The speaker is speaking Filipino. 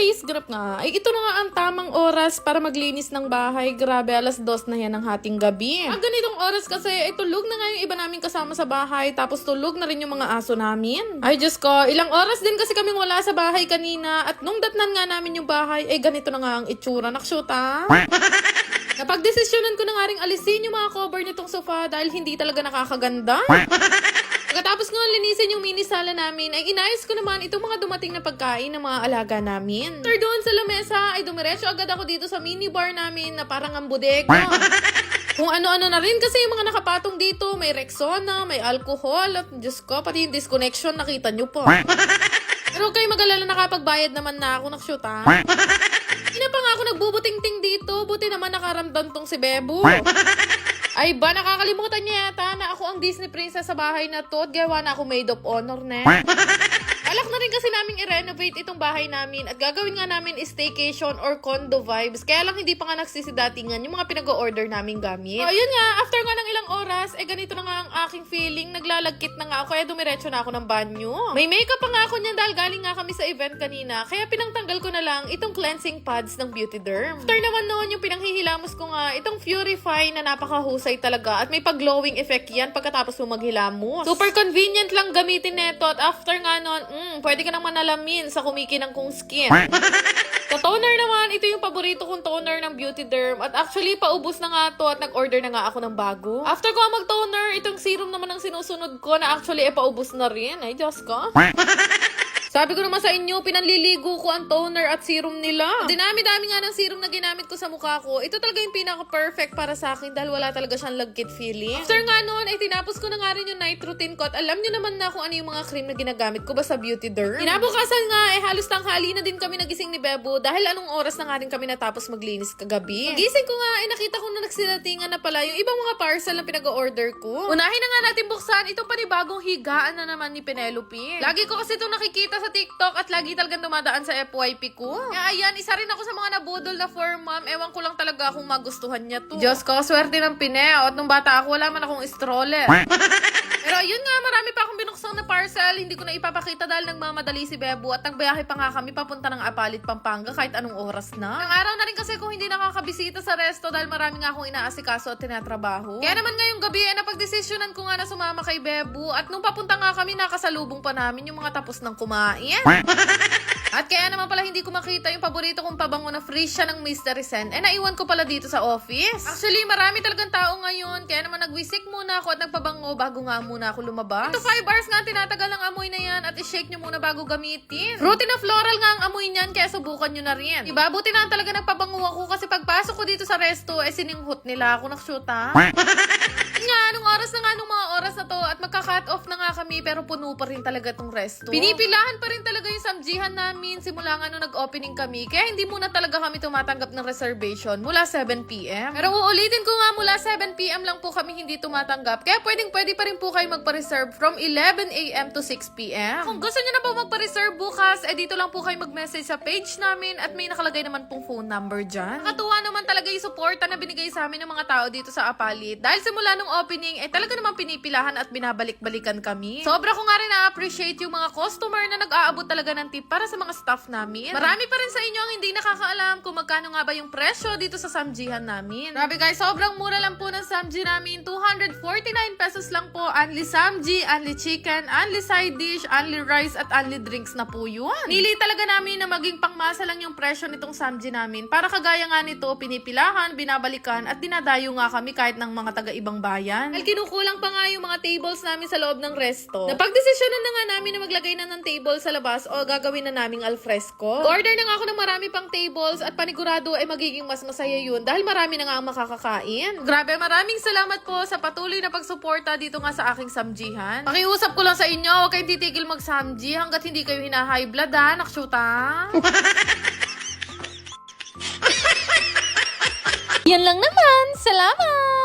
Anyways, grab nga. Ay, ito na nga ang tamang oras para maglinis ng bahay. Grabe, alas dos na yan ng hating gabi. Ang ganitong oras kasi, ay tulog na nga yung iba namin kasama sa bahay. Tapos tulog na rin yung mga aso namin. Ay, Diyos ko, ilang oras din kasi kaming wala sa bahay kanina. At nung datnan nga namin yung bahay, ay ganito na nga ang itsura. Nakshuta. Kapag desisyonan ko na nga rin alisin yung mga cover nitong sofa dahil hindi talaga nakakaganda. Pagkatapos nga linisin yung mini sala namin, ay inayos ko naman itong mga dumating na pagkain ng mga alaga namin. After doon sa lamesa, ay dumiretso agad ako dito sa mini bar namin na parang ang bodega. Kung ano-ano na rin kasi yung mga nakapatong dito, may Rexona, may alcohol, at Diyos ko, pati yung disconnection, nakita nyo po. Pero kayo mag-alala, nakapagbayad naman na ako, nakshoot ha. Hindi na pa nga ako nagbubuting-ting dito, buti naman nakaramdam tong si Bebo. Ay ba, nakakalimutan niya yata na ako ang Disney princess sa bahay na to at gawa na ako maid of honor na. Alak na rin kasi namin i-renovate itong bahay namin at gagawin nga namin staycation or condo vibes. Kaya lang hindi pa nga nagsisidatingan yung mga pinag-order namin gamit. So, ayun nga, after nga ng ilang oras, eh ganito na nga ang aking feeling. Naglalagkit na nga ako kaya dumiretso na ako ng banyo. May makeup pa nga ako niyan dahil galing nga kami sa event kanina. Kaya pinangtanggal ko na lang itong cleansing pads ng Beauty Derm. After naman noon, yung pinanghihilamos ko nga, itong Purify na napakahusay talaga at may pag-glowing effect yan pagkatapos mo maghilamos. Super convenient lang gamitin neto at after nga noon, mm, pwede ka nang manalamin sa kumikinang kong skin. Sa toner naman, ito yung paborito kong toner ng Beauty Derm. At actually, paubos na nga to at nag-order na nga ako ng bago. After ko mag-toner, itong serum naman ang sinusunod ko na actually, eh, paubos na rin. Ay, Diyos ko. Sabi ko naman sa inyo, pinanliligo ko ang toner at serum nila. Dinami-dami nga ng serum na ginamit ko sa mukha ko. Ito talaga yung pinaka-perfect para sa akin dahil wala talaga siyang lagkit feeling. After nga noon, ay tinapos ko na nga rin yung night routine ko at alam nyo naman na kung ano yung mga cream na ginagamit ko ba sa Beauty Derm. Kinabukasan nga, eh halos tanghali na din kami nagising ni Bebo dahil anong oras na nga rin kami natapos maglinis kagabi. Gising ko nga, eh nakita ko na nagsiratingan na pala yung ibang mga parcel na pinag-order ko. Unahin na nga natin buksan itong panibagong higaan na naman ni Penelope. Lagi ko kasi itong nakikita sa TikTok at lagi talagang dumadaan sa FYP ko. Kaya ayan, isa rin ako sa mga nabudol na for mom. Ewan ko lang talaga kung magustuhan niya to. Diyos ko, swerte ng Pineo. At nung bata ako, wala man akong stroller. Ayun nga, marami pa akong binuksang na parcel. Hindi ko na ipapakita dahil nagmamadali si Bebo at nagbiyahe pa nga kami papunta ng Apalit, Pampanga kahit anong oras na. Ang araw na rin kasi kung hindi nakakabisita sa resto dahil marami nga akong inaasikaso at tinatrabaho. Kaya naman ngayong gabi ay napagdesisyonan ko nga na sumama kay Bebo at nung papunta nga kami nakasalubong pa namin yung mga tapos ng kumain. At kaya naman pala hindi ko makita yung paborito kong pabango na free siya ng Mystery Scent. Eh, naiwan ko pala dito sa office. Actually, marami talagang tao ngayon. Kaya naman nagwisik muna ako at nagpabango bago nga muna ako lumabas. Ito 5 hours nga tinatagal ang amoy na yan at i-shake nyo muna bago gamitin. Fruity na floral nga ang amoy niyan kaya subukan nyo na rin. Diba? Buti na talaga nagpabango ako kasi pagpasok ko dito sa resto, eh sininghot nila ako nakshuta. nga, oras na nga nung mga oras na to at magka-cut off na nga kami pero puno pa rin talaga tong resto. Pinipilahan pa rin talaga yung samjihan namin simula nga nung nag-opening kami kaya hindi muna talaga kami tumatanggap ng reservation mula 7pm. Pero uulitin ko nga mula 7pm lang po kami hindi tumatanggap kaya pwedeng pwede pa rin po kayo magpa-reserve from 11am to 6pm. Kung gusto nyo na po magpa-reserve bukas, eh dito lang po kayo mag-message sa page namin at may nakalagay naman pong phone number dyan. Nakatuwa naman talaga yung suporta na binigay sa amin ng mga tao dito sa Apalit. Dahil simula nung opening, eh talaga naman pinipilahan at binabalik-balikan kami. Sobra ko nga rin na-appreciate yung mga customer na nag-aabot talaga ng tip para sa mga staff namin. Marami pa rin sa inyo ang hindi nakakaalam kung magkano nga ba yung presyo dito sa samjihan namin. Grabe guys, sobrang mura lang po ng samji namin. 249 pesos lang po. Only samji, only chicken, only side dish, only rice, at only drinks na po yun. Nili talaga namin na maging pangmasa lang yung presyo nitong samji namin. Para kagaya nga nito, pinipilahan, binabalikan, at dinadayo nga kami kahit ng mga taga-ibang bayan. Dahil kinukulang pa nga yung mga tables namin sa loob ng resto. Napagdesisyonan na nga namin na maglagay na ng table sa labas o gagawin na naming alfresco. Order na nga ako ng marami pang tables at panigurado ay magiging mas masaya yun dahil marami na nga ang makakakain. Grabe, maraming salamat po sa patuloy na pagsuporta dito nga sa aking samjihan. Pakiusap ko lang sa inyo, huwag kayong titigil mag-samji hanggat hindi kayo hina-high blood ha, nakshuta. Yan lang naman. Salamat!